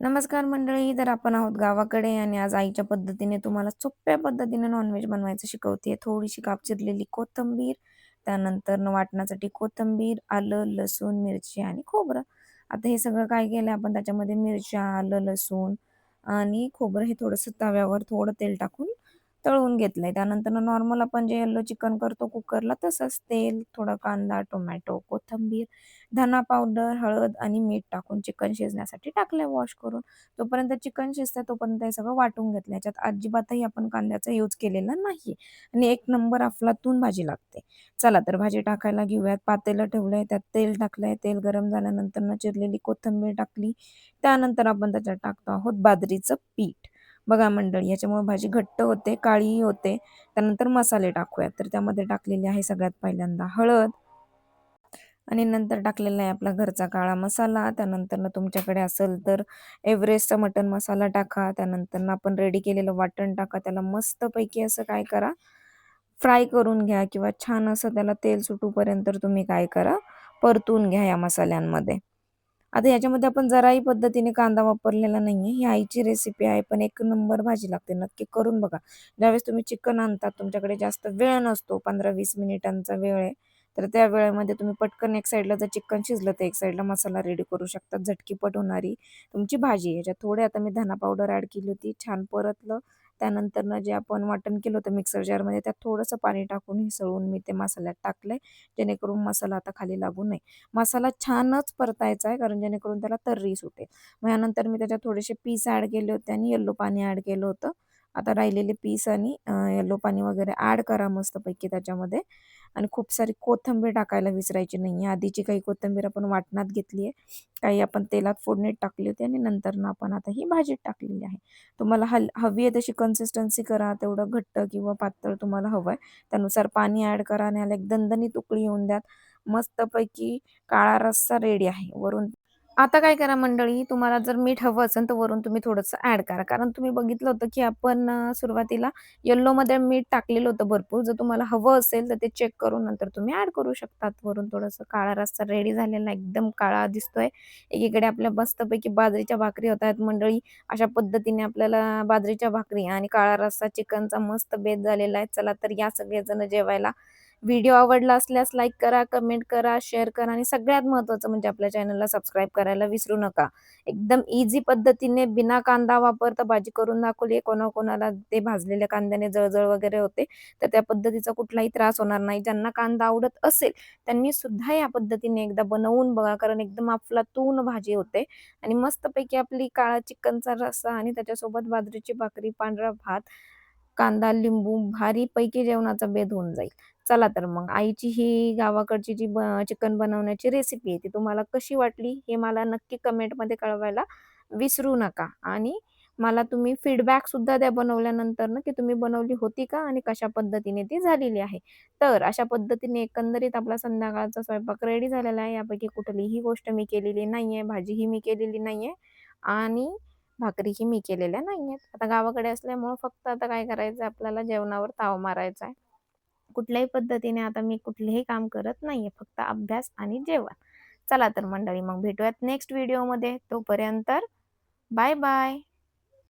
नमस्कार मंडळी तर आपण आहोत गावाकडे आणि आज आईच्या पद्धतीने तुम्हाला सोप्या पद्धतीने नॉनव्हेज बनवायचं शिकवते थोडीशी काप चिरलेली कोथिंबीर त्यानंतर वाटण्यासाठी कोथिंबीर आलं लसूण मिरची आणि खोबरं. आता हे सगळं काय केलं आपण त्याच्यामध्ये मिरच्या आलं लसूण आणि खोबरं हे थोडंसं तव्यावर थोडं तेल टाकून तळून घेतलंय. त्यानंतर नॉर्मल आपण जे येल्लो चिकन करतो कुकरला तसंच तेल थोडा कांदा टोमॅटो कोथिंबीर धना पावडर हळद आणि मीठ टाकून चिकन शिजण्यासाठी टाकलंय वॉश करून. तोपर्यंत चिकन शिजतंय तोपर्यंत हे सगळं वाटून घेतलं याच्यात अजिबातही आपण कांद्याचा यूज केलेला नाही आणि एक नंबर अफलातून भाजी लागते. चला तर भाजी टाकायला घेऊयात. पातेलं ठेवलंय त्यात तेल टाकलंय. तेल गरम झाल्यानंतर न चिरलेली कोथिंबीर टाकली. त्यानंतर आपण त्याच्यात टाकतो आहोत बाजरीचं पीठ. बघा मंडळी याच्यामुळे भाजी घट्ट होते काळी होते. त्यानंतर मसाले टाकूयात. तर त्यामध्ये टाकलेले आहे सगळ्यात पहिल्यांदा हळद. आणि नंतर टाकलेला आहे आपला घरचा काळा मसाला. त्यानंतर तुमच्याकडे असेल तर एव्हरेस्टचा मटन मसाला टाका. त्यानंतर आपण रेडी केलेलं वाटण टाका. त्याला मस्तपैकी असं काय करा फ्राय करून घ्या किंवा छान असं त्याला तेल सुटूपर्यंत तुम्ही काय करा परतून घ्या या मसाल्यांमध्ये. आता याच्यामध्ये आपण जराही पद्धतीने कांदा वापरलेला नाहीये. ही आईची रेसिपी आहे पण एक नंबर भाजी लागते. नक्की करून बघा. ज्यावेळेस तुम्ही चिकन आणतात तुमच्याकडे जास्त वेळ नसतो. पंधरा वीस मिनिटांचा वेळ आहे. तर त्या वेळेमध्ये तुम्ही पटकन एक साईडला जर चिकन शिजलं तर एक साईडला मसाला रेडी करू शकता. झटकीपट होणारी तुमची भाजी याच्यात थोडे आता मी धना पावडर ॲड केली होती. छान परतलं. त्यानंतरनं जे आपण वाटण केलं होतं मिक्सर जारमध्ये त्यात थोडंसं पाणी टाकून हिसळून मी ते मसाल्यात टाकलंय. जेणेकरून मसाला आता खाली लागू नये. मसाला छानच परतायचा आहे कारण जेणेकरून त्याला तर्री सुटेल. मग यानंतर मी त्याच्यात थोडेसे पीस ॲड केले होते आणि येल्लो पाणी ॲड केलं होतं. आता राहिलेले पीस आणि येलो पाणी वगैरे ॲड करा मस्तपैकी त्याच्यामध्ये. आणि खूप सारी कोथिंबीर टाकायला विसरायची नाही आधीची काही कोथिंबीर आपण वाटणात घेतली आहे. काही आपण तेलात फोडणीत टाकली होती आणि नंतर आपण आता ही भाजीत टाकलेली आहे. तुम्हाला हल हवी आहे तशी कन्सिस्टन्सी करा. तेवढं घट्ट किंवा पातळ तुम्हाला हवं आहे त्यानुसार पाणी ॲड करा. आणि याला एक दणदणीत उकळी येऊन द्यात. मस्तपैकी काळा रस्सा रेडी आहे. वरून आता काय करा मंडळी? तुम्हाला जर मीठ हवं असेल तर वरून तुम्ही थोडंसं ॲड करा. कारण तुम्ही बघितलं होतं की आपण सुरुवातीला येल्लोमध्ये मीठ टाकलेलं होतं भरपूर. जर तुम्हाला हवं असेल तर ते चेक करून नंतर तुम्ही ॲड करू शकतात. वरून थोडंसं काळा रस्ता रेडी झालेला एकदम काळा दिसतोय. एकीकडे आपल्या मस्तपैकी बाजरीच्या भाकरी होत आहेत मंडळी. अशा पद्धतीने आपल्याला बाजरीच्या भाकरी आणि काळा रस्सा चिकनचा मस्त बेत झालेला आहे. चला तर या सगळेजण जेवायला. व्हिडिओ आवडला असल्यास लाईक करा कमेंट करा शेअर करा आणि सगळ्यात महत्त्वाचं म्हणजे आपल्या चॅनलला सबस्क्राईब करायला विसरू नका. एकदम इझी पद्धतीने बिना कांदा वापरता भाजी करून दाखवली कोणाकोणाला ते भाजलेल्या कांद्याने जळजळ वगैरे होते तर त्या पद्धतीचा कुठलाही त्रास होणार नाही. ज्यांना कांदा आवडत असेल त्यांनी सुद्धा या पद्धतीने एकदा बनवून बघा कारण एकदम अफलातून भाजी होते. आणि मस्तपैकी आपली काळा चिकनचा रस्सा आणि त्याच्यासोबत बाजरीची भाकरी पांढरा भात कांदा लिंबू भारी पैकी जेवणाचा बेद होऊन जाईल. चला तर मग आईची ही गावाकडची जी ब चिकन बनवण्याची रेसिपी आहे ती तुम्हाला कशी वाटली हे मला नक्की कमेंटमध्ये कळवायला विसरू नका. आणि मला तुम्ही फीडबॅकसुद्धा द्या बनवल्यानंतर ना की तुम्ही बनवली होती का आणि कशा पद्धतीने ती झालेली आहे. तर अशा पद्धतीने एकंदरीत आपला संध्याकाळचा स्वयंपाक रेडी झालेला आहे. यापैकी कुठलीही गोष्ट मी केलेली नाही आहे भाजीही मी केलेली नाही आहे आणि भाकरीही मी केलेल्या नाही आहेत आता गावाकडे असल्यामुळं फक्त आता काय करायचं आपल्याला जेवणावर ताव मारायचा आहे. कुठल्याही पद्धतीने आता मी कुठलेही काम करत नाहीये फक्त अभ्यास आणि जेवण. चला तर मंडळी मग भेटूयात नेक्स्ट व्हिडिओमध्ये तोपर्यंत बाय बाय